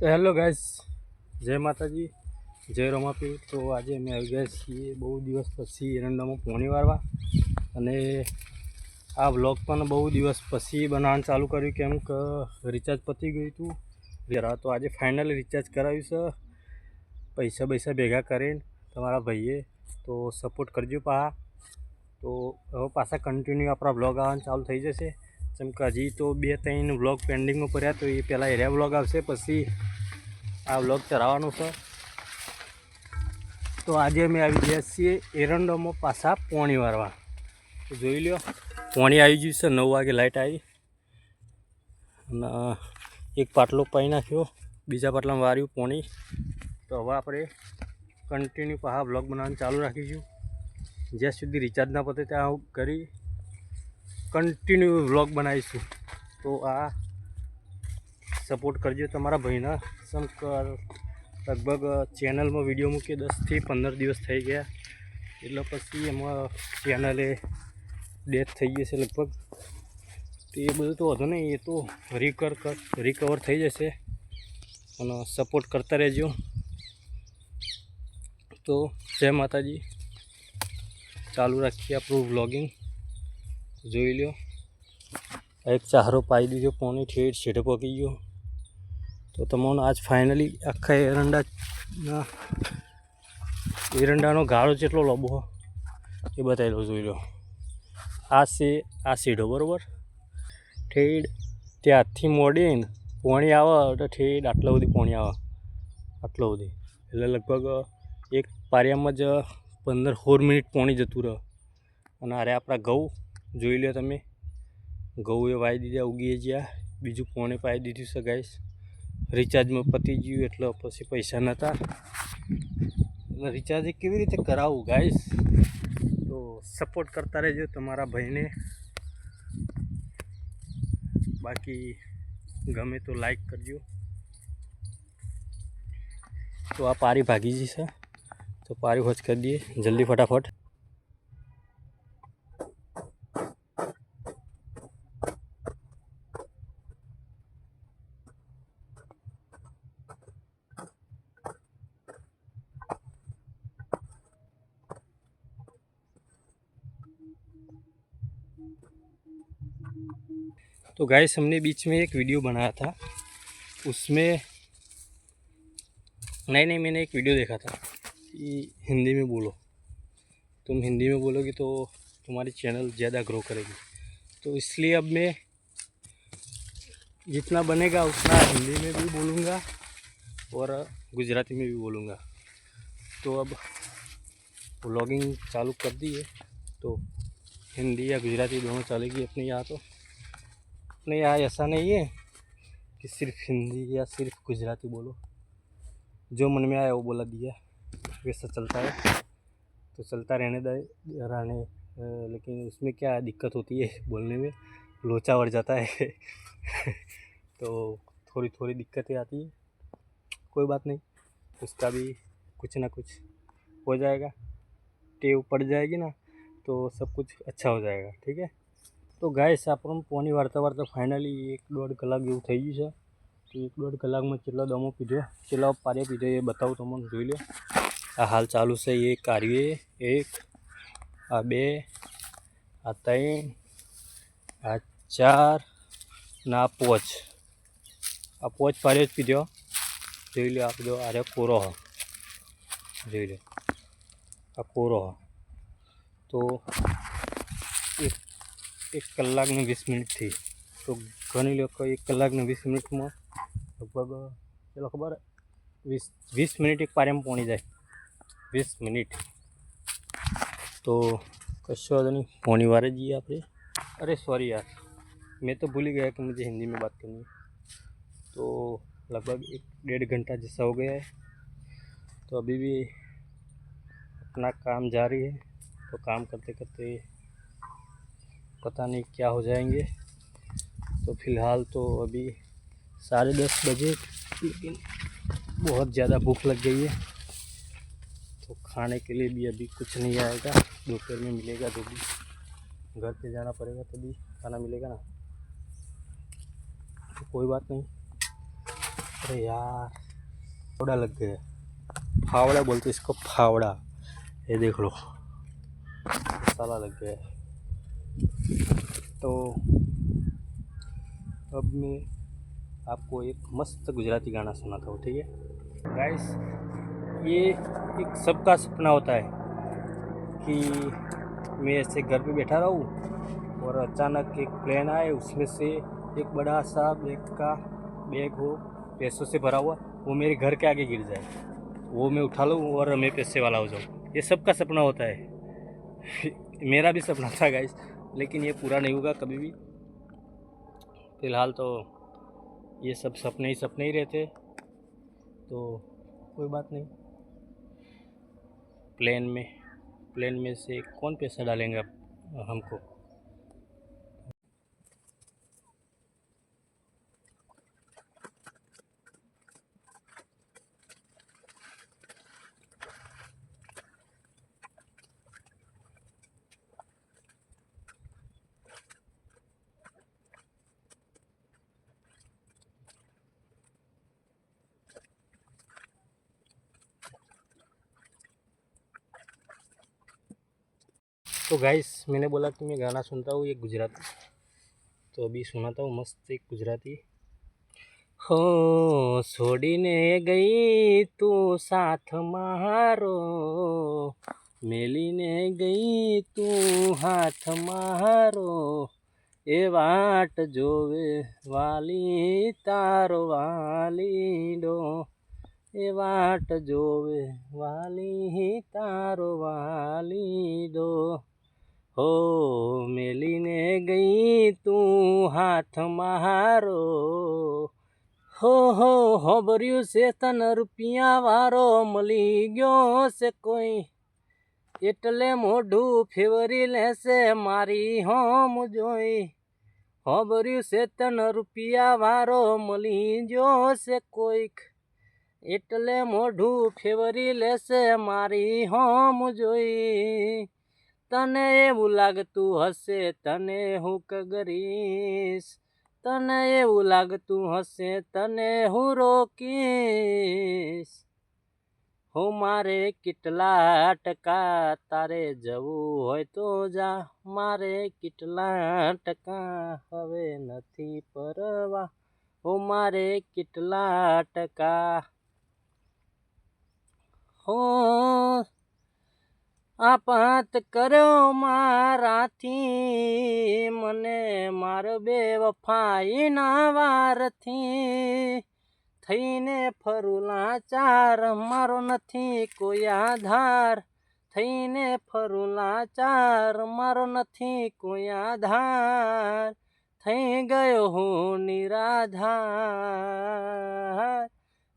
તો hello guys, જય માતાજી, જય રમાપી તો આજે અમે આવી ગયા છીએ બહુ દિવસ પછી એરંડામાં પોણી વારવા. અને આ વ્લોગ પણ બહુ દિવસ પછી બનાવવાનું ચાલુ કર્યું કેમ કે રિચાર્જ પતી ગયું હતું. જરા તો આજે ફાઇનલ રિચાર્જ કરાવ્યું છે. પૈસા પૈસા ભેગા કરીને તમારા ભાઈએ. તો સપોર્ટ કરજો પા તો હવે પાછા કન્ટિન્યુ આપણા વ્લોગ આવવાનું ચાલુ થઈ જશે. જેમ કે હજી તો બે ત્રણ વ્લોગ પેન્ડિંગમાં પડ્યા તો એ પહેલાં એરિયા વ્લોગ આવશે, પછી આ વ્લોગ ચલાવવાનો છે. તો આજે અમે આવી ગયા છીએ એરંડોમાં પાછા પોણી વારવા. જોઈ લ્યો, પોણી આવી ગયું છે, નવ વાગે લાઇટ આવી. અને એક પાટલો પાઈ નાખ્યો, બીજા પાટલામાં વાર્યું પોણી. તો હવે આપણે કન્ટિન્યુ પાછા વ્લોગ બનાવવાનું ચાલુ રાખીશું. જ્યાં સુધી રિચાર્જ ના પતે ત્યાં કરી કન્ટિન્યુ વ્લોગ બનાવીશું. તો આ સપોર્ટ કરજો તમારા ભાઈના. શંકર લગભગ ચેનલમાં વીડિયો મૂકી દસથી પંદર દિવસ થઈ ગયા. એટલે પછી એમાં ચેનલે ડેથ થઈ જશે લગભગ. તો એ બધું તો વધુ નહીં, એ તો રિકવર રિકવર થઈ જશે. અને સપોર્ટ કરતા રહેજો. તો જય માતાજી. ચાલુ રાખીએ આપણું વ્લોગિંગ જોઈ લ્યો. એક ચારો પાઈ દીધો, પોણી ઠેઠ છેડે પકી ગયો. તો તમને આજ ફાઇનલી આખા એરંડાના એરંડાનો ગાળો જેટલો લાંબો એ બતાવી લો જોઈ લો આ છે, આ સીઢો બરાબર? ઠેડ ત્યાંથી મોડીને પોણી આવે તો ઠેડ આટલા બધી પોણી આવે. આટલો બધી એટલે લગભગ એક પારિયામાં જ પંદર, સોળ મિનિટ પોણી જતું રહે. અને અરે આપણા ઘઉં જોઈ લો તમે ઘઉં એ વાઈ દીધા ઉગી જ્યાં બીજું પોણે પાઈ દીધું છે ગાઈસ રિચાર્જમાં પતી ગયું એટલે પછી પૈસા નહોતા એટલે રિચાર્જ કેવી રીતે કરાવવું ગાઈસ તો સપોર્ટ કરતા રહેજો તમારા ભાઈને બાકી ગમે તો લાઈક કરજો તો આ પારી ભાગી જઈ છે તો પારી હોજ કરી દઈએ જલ્દી ફટાફટ तो गाइस हमने बीच में एक वीडियो बनाया था। उसमें नहीं नहीं, मैंने एक वीडियो देखा था कि हिंदी में बोलो। तुम हिंदी में बोलोगे तो तुम्हारी चैनल ज़्यादा ग्रो करेगी। तो इसलिए अब मैं जितना बनेगा उतना हिंदी में भी बोलूँगा और गुजराती में भी बोलूँगा। तो अब व्लॉगिंग चालू कर दी है। तो हिंदी या गुजराती दोनों चलेगी अपने यहाँ तो। अपने यहाँ ऐसा नहीं है कि सिर्फ़ हिंदी या सिर्फ़ गुजराती बोलो। जो मन में आया वो बोला दिया। वैसा चलता है तो चलता रहने दे, रहने लेकिन उसमें क्या दिक्कत होती है बोलने में? लोचा बढ़ जाता है। तो थोड़ी थोड़ी दिक्कतें आती है। कोई बात नहीं, उसका भी कुछ ना कुछ हो जाएगा। टेव पड़ जाएगी ना तो सब कुछ अच्छा हो जाएगा, ठीक है? તો ગાઈસ આપણને પોની વાર્તા વાર્તા ફાઇનલી એક દોઢ કલાક જેવું થઈ ગયું છે. તો એક દોઢ કલાકમાં કેટલો દમો પીધો, કેટલા પાર્યા પીધો એ બતાવું તમને, જોઈ લો. આ હાલ ચાલુ છે, એ કાર્ય એક, આ બે, આ ત્રણ, આ ચાર ના પોચ. આ પોચ પાર્યો જ પીધો. જોઈ લો આ બધો અરે કોરો જોઈ લો. આ કોરો તો એક કલાક ને વીસ મિનિટથી તો ઘણી લોકો એક કલાક ને વીસ મિનિટમાં લગભગ ચલો ખબર વીસ વીસ મિનિટ એક પારિયામાં પહોંચી જાય વીસ મિનિટ તો કશો વાંધો નહીં પોણી વારે જઈએ આપણે अरे सॉरी यार मैं तो भूल ही गया कि मुझे हिंदी में बात करनी है तो लगभग एक डेढ़ घंटा जैसा हो गया है तो अभी भी अपना काम जारी है तो काम करते करते पता नहीं क्या हो जाएँगे। तो फ़िलहाल तो अभी साढ़े दस बजे, लेकिन बहुत ज़्यादा भूख लग गई है। तो खाने के लिए भी अभी कुछ नहीं आएगा। दोपहर में मिलेगा जो भी। घर पे जाना पड़ेगा तभी खाना मिलेगा ना। तो कोई बात नहीं। अरे यार, फावड़ा लग गया। फावड़ा बोलते इसको, फावड़ा। ये देख लो। मसाला लग गया। तो अब मैं आपको एक मस्त गुजराती गाना सुनाता हूँ, ठीक है? गाइस ये एक सबका सपना होता है कि मैं ऐसे घर पे बैठा रहूँ और अचानक एक प्लेन आए, उसमें से एक बड़ा सा बैग का बैग हो, पैसों से भरा हुआ, वो मेरे घर के आगे गिर जाए। वो मैं उठा लूँ और मैं पैसे वाला हो जाऊँ। ये सबका सपना होता है। मेरा भी सपना था गाइस लेकिन ये पूरा नहीं होगा कभी भी। फ़िलहाल तो ये सब सपने ही सपने ही रहते। तो कोई बात नहीं। प्लेन में प्लेन में से कौन पैसा डालेंगे हमको? तो गाइस मैंने बोला कि मैं गाना सुनता हूँ ये गुजराती तो अभी सुनाता हूँ मस्त एक गुजराती હો છોડીને ગઈ તું સાથ મારો મેલીને ગઈ તું હાથ મારો એ વાટ જોવે વાલી તારો વાલીડો એ વાટ જોવે વાલી તારો વાલીડો હો મેલીને ગઈ તું હાથ મારો હો હો હોબર્યું છે તન રૂપિયા વારો મળી ગયો છે કોઈ એટલે મોઢું ફેવરી લેશે મારી હોમ જોઈ હોબર્યું છે તન રૂપિયા વારો મળી ગયો છે કોઈક એટલે મોઢું ફેવરી લેશે મારી હોમ જોઈ તને એવું લાગતું હશે, તને હું કગરીશ. તને એવું લાગતું હશે, તને હું રોકીશ. હું મારે કેટલા ટકા તારે જવું હોય તો જા. મારે કેટલા ટકા હવે નથી પરવા. હું મારે કેટલા ટકા, હો આપાત કર્યો મારાથી, મને મારો બે વફાઈના વારથી. થઈને ફરું ચાર, મારો નથી કોઈ આધાર. થઈને ફરું ચાર, મારો નથી કોઈ આધાર. થઈ ગયો હું નિરાધાર.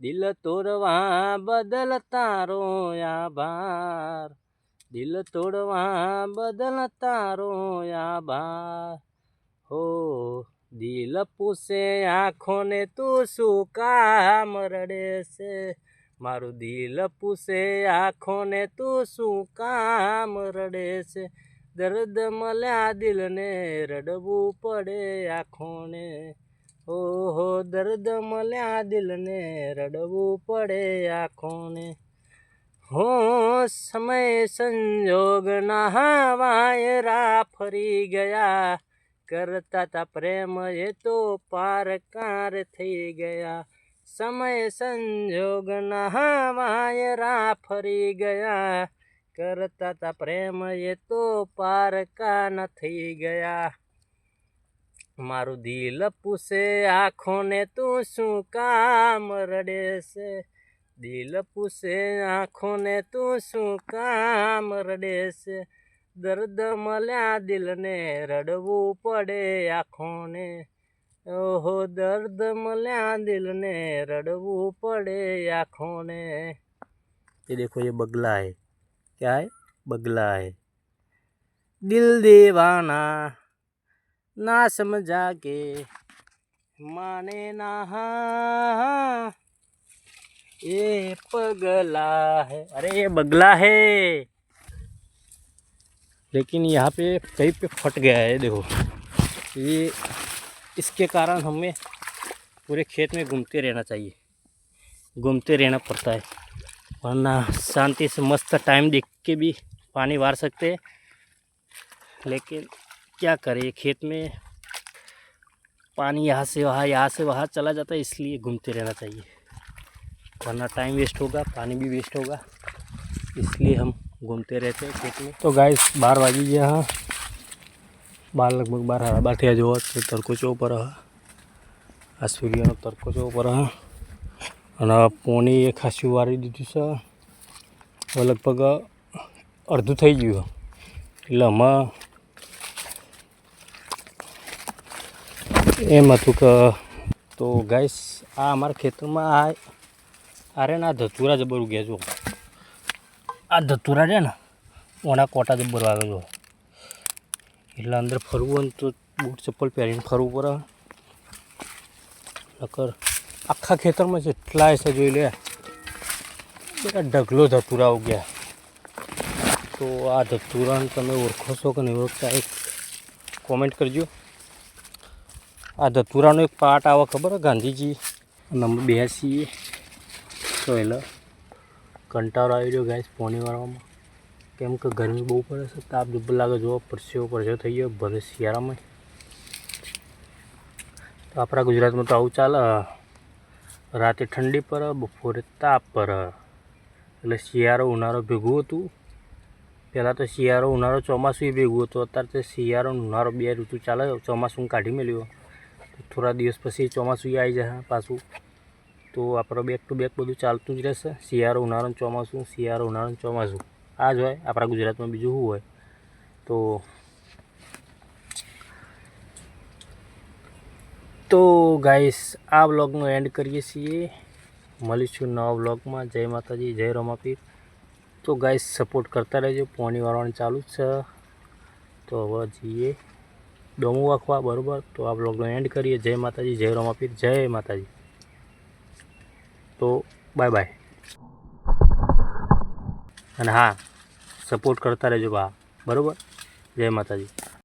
દિલ તોરવા બદલ તારો આભાર. દિલ તોડવા બદલ તારો આભાર. હો, દિલ પૂછે આંખોને તું શું કામ રડે છે મારું દિલ પૂછે આંખોને તું શું કામ રડે છે દર્દ મળ્યા દિલને રડવું પડે આંખોને. ઓહો, દર્દ મળ્યા દિલને રડવું પડે આંખોને. હો સમય સંજોગના વાયરા ફરી ગયા કરતા તા પ્રેમ એ તો પાર કાર થઈ ગયા સમય સંજોગના વાયરા ફરી ગયા કરતા તા પ્રેમ એ તો પાર કાન થઈ ગયા મારું દિલ પૂછે આંખોને તું શું કામ રડે છે દિલ પૂછે આંખોને તું શું કામ રડે છે દર્દ મળ્યા દિલને રડવું પડે આંખોને ઓહો દર્દ મળ્યા દિલને રડવું પડે આંખોને ये देखो ये बगला है क्या है बगला है दिल दीवाना ना समझा के माने ना ये पगला है। अरे, ये बगला है। लेकिन यहाँ पे कहीं पे फट गया है, देखो। ये, इसके कारण हमें पूरे खेत में घूमते रहना चाहिए। घूमते रहना पड़ता है। वरना शांति से मस्त टाइम देख के भी पानी वार सकते हैं। लेकिन क्या करें खेत में पानी यहाँ से वहाँ, यहाँ से वहाँ चला जाता है, इसलिए घूमते रहना चाहिए। वरना टाइम वेस्ट होगा पानी भी वेस्ट होगा इसलिए हम घूमते रहते हैं खेत में તો ગાઈસ બાર વાગી ગયા હા બાર લગભગ બાર સાડા બાર થયા જોવા તો તડકો ચો પર હા આ સૂર્યનો તડકો ચો પર હા અને પોણી એ ખાસું વારી દીધું છે હવે લગભગ અડધું થઈ ગયું એટલે આમાં એમ હતું કે તો ગાઈસ આ અમારા ખેતરમાં આ અરે ના ધતુરા જબર ઉગ્યા જો આ ધતુરા છે ને, ઓના કોટા જબર આવે જો એટલે અંદર ફરવું હોય તો બૂટ ચપ્પલ પહેરીને ફરવું પડે. નકર આખા ખેતરમાં જેટલા છે જોઈ લે, બધા ઢગલો ધતુરા ઉગ્યા. તો આ ધતુરાને તમે ઓળખો છો કે નહીં ઓળખતા, એક કોમેન્ટ કરજો. આ ધતુરાનો એક પાર્ટ આવે, ખબર હે ગાંધીજી? નંબર બ્યાસી તો એટલે કંટાળો આવી રહ્યો ગાઈસ પોણી વાળવામાં કેમ કે ગરમી બહુ પડે છે તાપ જબ્બર લાગે જોવા પરસેવો પરસેવો થઈ ગયો, ભલે શિયાળામાં. તો આપણા ગુજરાતમાં તો આવું ચાલે. રાતે ઠંડી પર, બપોરે તાપ પર. એટલે શિયાળો ઉનાળો ભેગું હતું. પહેલાં તો શિયાળો ઉનાળો ચોમાસું ભેગું હતું, અત્યારે તો શિયાળો ઉનાળો બે ઋતુ ચાલે. ચોમાસું કાઢી મેલ્યું. થોડા દિવસ પછી ચોમાસું આવી જાય પાછું. તો આપણો બેક ટુ બેક બધું ચાલતું જ રહેશે. શિયાળો ઉનાળો ચોમાસું, શિયાળો ઉનાળો ચોમાસું. આ જ હોય આપણા ગુજરાતમાં બીજું શું હોય? તો તો ગાઈસ આ વ્લોગનો એન્ડ કરીએ છીએ. મળીશું નવા વ્લોગમાં જય માતાજી, જય રમાપીર. તો ગાઈસ સપોર્ટ કરતા રહેજો. પોણી વાળવાનું ચાલુ જ છે. તો હવે જઈએ. ડોમું વાખવા બરાબર? તો આ વ્લોગનો એન્ડ કરીએ. જય માતાજી, જય રમાપીર. જય માતાજી. તો બાય બાય અને હા સપોર્ટ કરતા રહેજો બા. બરાબર? જય માતાજી.